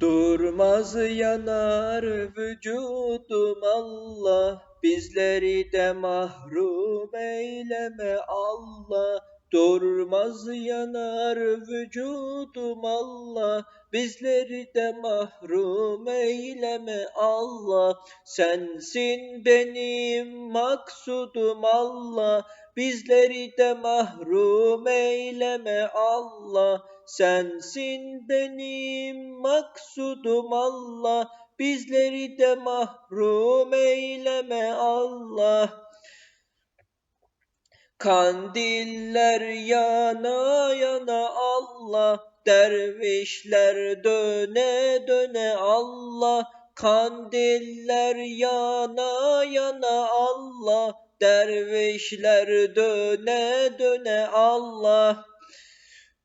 Durmaz yanar vücudum Allah Bizleri de mahrum eyleme Allah Durmaz yanar vücudum Allah. Bizleri de mahrum eyleme Allah. Sensin benim maksudum Allah. Bizleri de mahrum eyleme Allah. Sensin benim maksudum Allah. Bizleri de mahrum eyleme Allah Kandiller yana yana Allah Dervişler döne döne Allah. Kandiller yana yana Allah Dervişler döne döne Allah.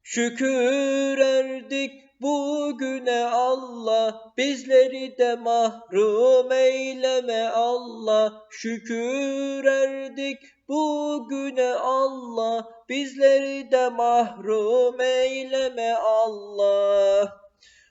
Şükür erdik bugüne Allah Bizleri de mahrum eyleme Allah. Şükür erdik bugüne Allah Bizleri de mahrum eyleme Allah.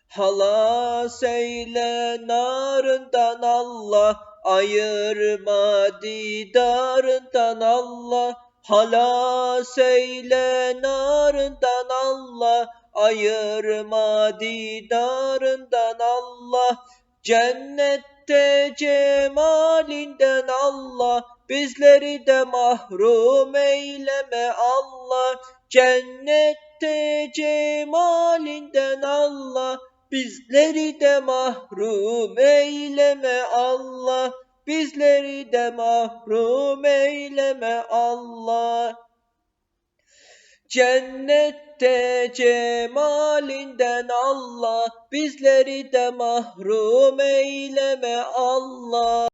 Halas eyle narından Allah Ayırma didarından Allah. Halas eyle narından Allah Ayırma didarından Allah Cennette cemalinden Allah. Bizleri de mahrum eyleme Allah Cennette cemalinden Allah. Bizleri de mahrum eyleme Allah Bizleri de mahrum eyleme Allah Cennette cemalinden Allah Bizleri de mahrum eyleme Allah